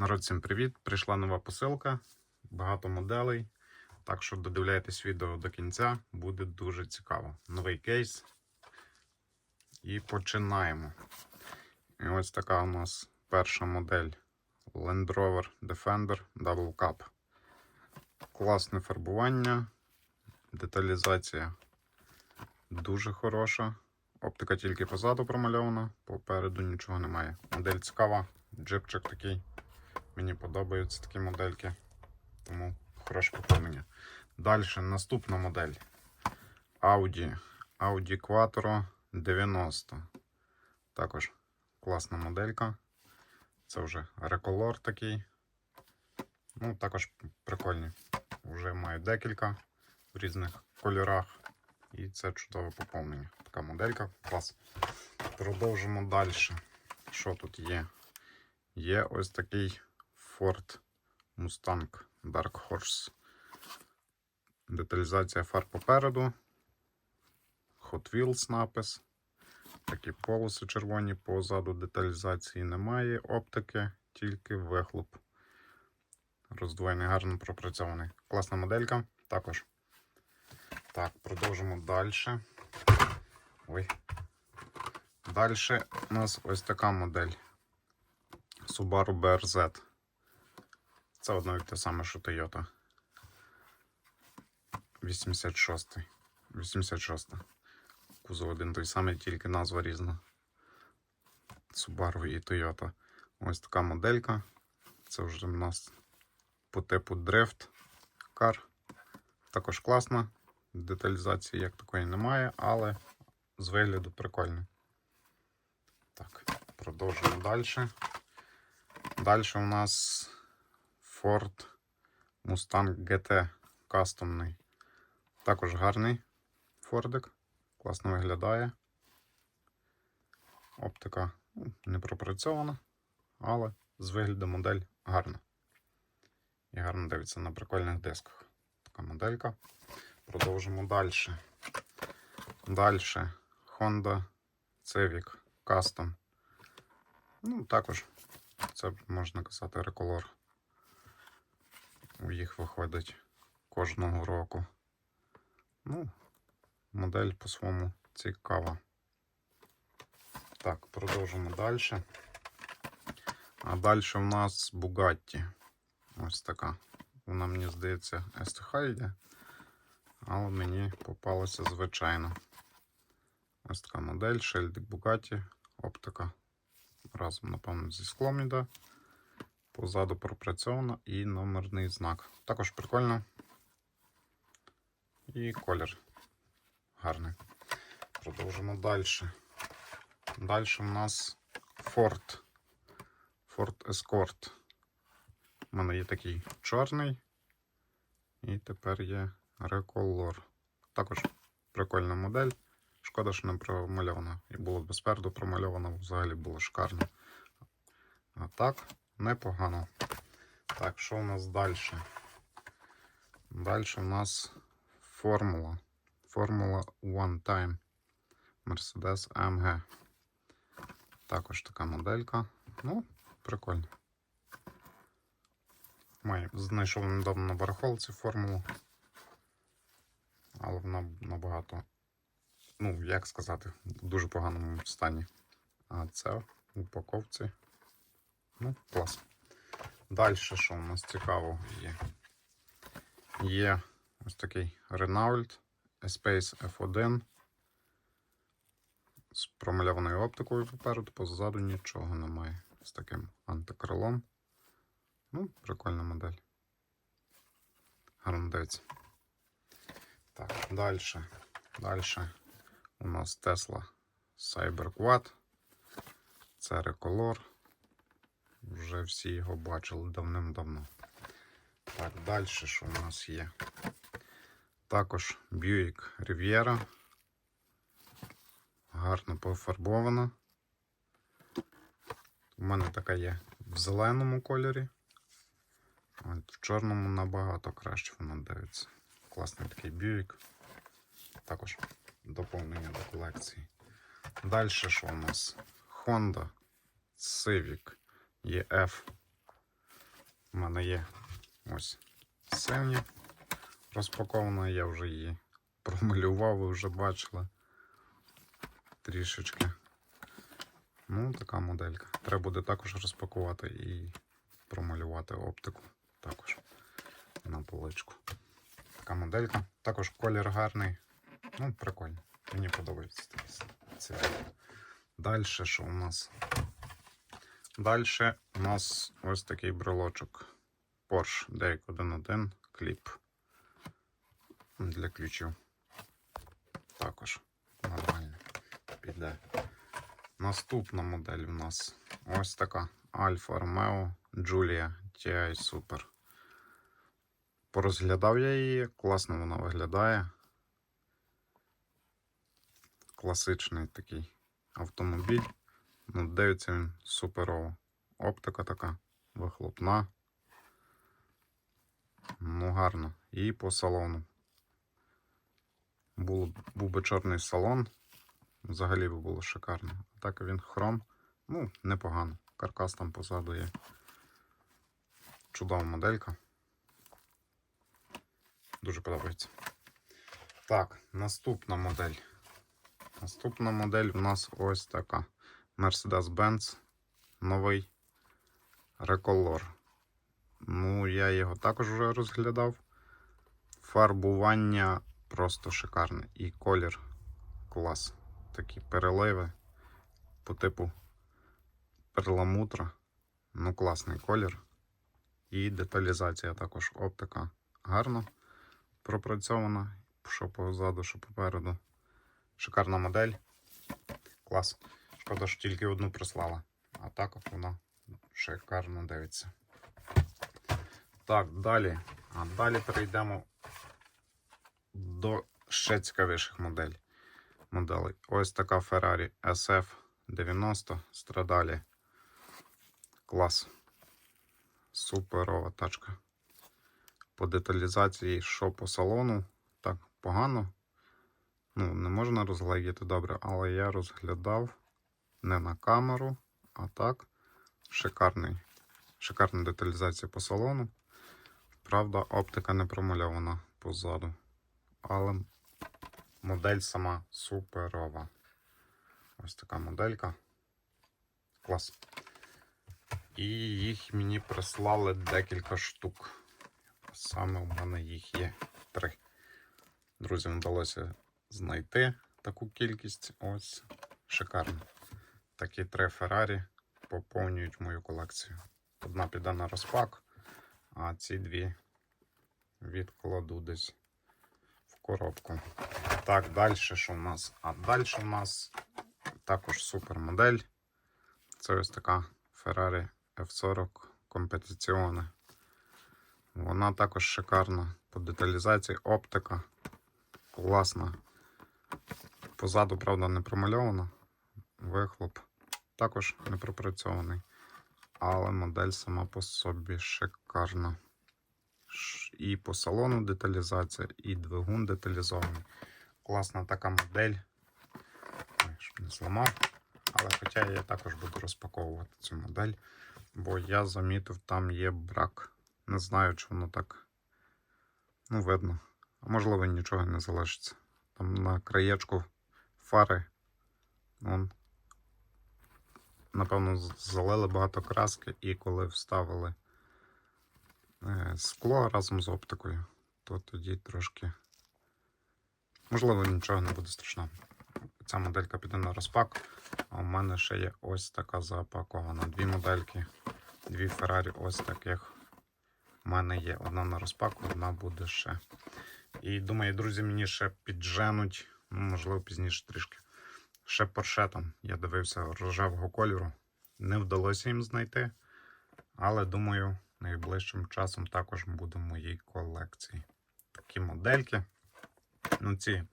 Народ, всім привіт! Прийшла нова посилка, багато моделей. Так що додивляйтесь відео до кінця, буде дуже цікаво. Новий кейс. І починаємо. І ось така у нас перша модель Land Rover Defender Double Cup. Класне фарбування, деталізація дуже хороша. Оптика тільки позаду промальована, попереду нічого немає. Модель цікава, джипчик такий. Мені подобаються такі модельки, тому хороше поповнення. Далі наступна модель Audi. Audi Quattro 90. Також класна моделька. Це вже реколор такий. Ну, також прикольні. Вже маю декілька в різних кольорах. І це чудове поповнення. Така моделька. Клас. Продовжимо далі. Що тут є? Є ось такий Ford Mustang Dark Horse. Деталізація фар попереду. Hot Wheels напис. Такі полоси червоні позаду деталізації немає. Оптики, тільки вихлоп. Роздвоєний, гарно пропрацьований. Класна моделька. Також. Так, продовжимо далі. Ой. Далі у нас ось така модель. Subaru BRZ. Це одно і те саме, що Toyota. 86. 86. Кузов один той самий, тільки назва різна. Subaru і Toyota. Ось така моделька. Це вже в нас по типу Drift Car. Також класна. Деталізації як такої немає, але з вигляду прикольно. Так, продовжуємо далі. Далі у нас Ford Mustang GT кастомний. Також гарний Фордик. Класно виглядає. Оптика ну, не пропрацьована, але з вигляду модель гарна. І гарно дивиться на прикольних дисках. Така моделька. Продовжимо далі. Далі Honda Civic Custom. Ну, також це можна казати реколор. Їх виходить кожного року. Ну, модель по-своєму цікава. Так, продовжимо далі. А далі в нас Bugatti. Ось така. Вона, мені здається, йде. Але мені попалося звичайно. Ось така модель, шильдик Bugatti, оптика. Разом, напевно, зі склом йде. Позаду пропрацьовано і номерний знак. Також прикольно. І колір гарний. Продовжимо далі. Далі у нас Ford. Ford Escort. У мене є такий чорний. І тепер є Recolor. Також прикольна модель. Шкода, що не промальована. І було б спереду промальовано, взагалі було шикарно. А так, непогано. Так, що у нас далі? Далі у нас формула. Формула One Time. Mercedes AMG. Також така моделька. Ну, прикольно. Маю, знайшов недавно на барахолці формулу. Але вона набагато, ну, як сказати, в дуже поганому стані. А це в упаковці. Ну, клас. Далі, що у нас цікавого є? Є ось такий Renault Espace F1 з промальованою оптикою попереду, позаду нічого немає. З таким антикрилом. Ну, прикольна модель. Гарно. Так, далі. Далі у нас Tesla Cyberquad. Це реколор. Вже всі його бачили давним-давно. Так, далі що у нас є? Також Buick Riviera. Гарно пофарбована. У мене така є в зеленому кольорі. От в чорному набагато краще вона дивиться. Класний такий бюїк. Також доповнення до колекції. Далі що у нас? Honda Civic EF. У мене є ось синя розпакована, я вже її промалював, ви вже бачили трішечки. Ну, така моделька. Треба буде також розпакувати і промалювати оптику також на поличку. Така моделька. Також колір гарний. Ну, прикольно. Мені подобається. Далі що у нас? Далі у нас ось такий брелочок Porsche DX11 кліп для ключів. Також нормально піде. Наступна модель у нас ось така Alfa Romeo Giulia TI Super. Порозглядав я її, класно вона виглядає. Класичний такий автомобіль. Ну, дивиться він суперово. Оптика така вихлопна. Ну, гарно. І по салону. Був, був би чорний салон. Взагалі би було шикарно. А так він хром. Ну, непогано. Каркас там позаду є. Чудова моделька. Дуже подобається. Так, наступна модель. Наступна модель у нас ось така. Mercedes-Benz новий Recolor. Ну, я його також вже розглядав. Фарбування просто шикарне. І колір клас. Такі переливи по типу перламутра. Ну, класний колір. І деталізація також оптика гарно пропрацьована. Що позаду, що попереду. Шикарна модель. Клас. Шкода, що тільки одну прислала. А так вона шикарно дивиться. Так, далі. А далі перейдемо до ще цікавіших моделей. моделей. Ось така Ferrari SF90 страдалі. Клас. Суперова тачка. По деталізації, що по салону, так погано. Ну, не можна розглядіти добре, але я розглядав не на камеру, а так. Шикарний. Шикарна деталізація по салону. Правда, оптика не промальована позаду. Але модель сама суперова. Ось така моделька. Клас. І їх мені прислали декілька штук. Саме у мене їх є три. Друзям вдалося знайти таку кількість. Ось шикарно. Такі три Феррарі поповнюють мою колекцію. Одна піде на розпак, а ці дві відкладу десь в коробку. Так, далі що в нас? А далі в нас також супермодель. Це ось така Ferrari F40 компетиціоне. Вона також шикарна по деталізації, оптика. Класна. Позаду, правда, не промальована. Вихлоп також не пропрацьований. Але модель сама по собі шикарна. І по салону деталізація, і двигун деталізований. Класна така модель. Ой, щоб не зламав. Але хоча я також буду розпаковувати цю модель, бо я замітив, там є брак. Не знаю, чи воно так. Ну, видно. А можливо, нічого не залишиться. Там на краєчку фари. Вон, напевно, залили багато краски, і коли вставили е, скло разом з оптикою, то тоді трошки. Можливо, нічого не буде страшного. Ця моделька піде на розпак. А у мене ще є ось така запакована. Дві модельки, дві Феррарі ось таких. У мене є одна на розпак, одна буде ще. І думаю, друзі, мені ще підженуть, ну, можливо, пізніше трішки. Ще там, я дивився рожевого кольору. Не вдалося їм знайти. Але думаю, найближчим часом також буде в моїй колекції. Такі модельки. Ну, ці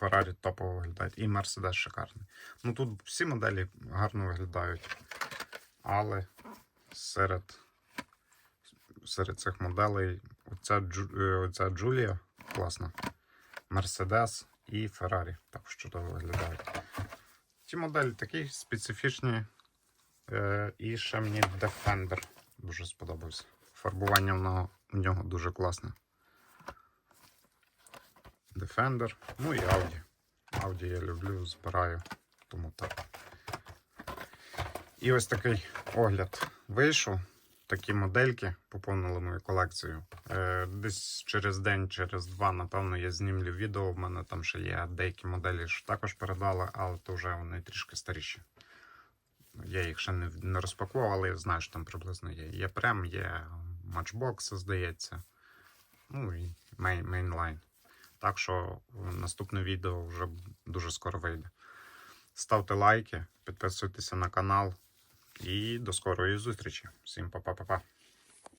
Ferrari топово виглядають. І Mercedes шикарний. Ну тут всі моделі гарно виглядають. Але серед, серед цих моделей оця, е, оця Джулія класна. Mercedes і Ferrari також чудово виглядають. Ті моделі такі специфічні. Е, і ще мені Defender дуже сподобався. Фарбування в нього, в нього дуже класне. Defender. Ну і Audi. Audi я люблю, збираю, тому так. І ось такий огляд вийшов. Такі модельки поповнили мою колекцію. Е, десь через день, через два, напевно, я знімлю відео. В мене там ще є деякі моделі, що також передали, але то вже вони трішки старіші. Я їх ще не, не розпакував, але знаю, що там приблизно є. Є прем, є Matchbox, здається. Ну і Mainline. Так що наступне відео вже дуже скоро вийде. Ставте лайки, підписуйтеся на канал і до скорої зустрічі. Всім па-па-па-па.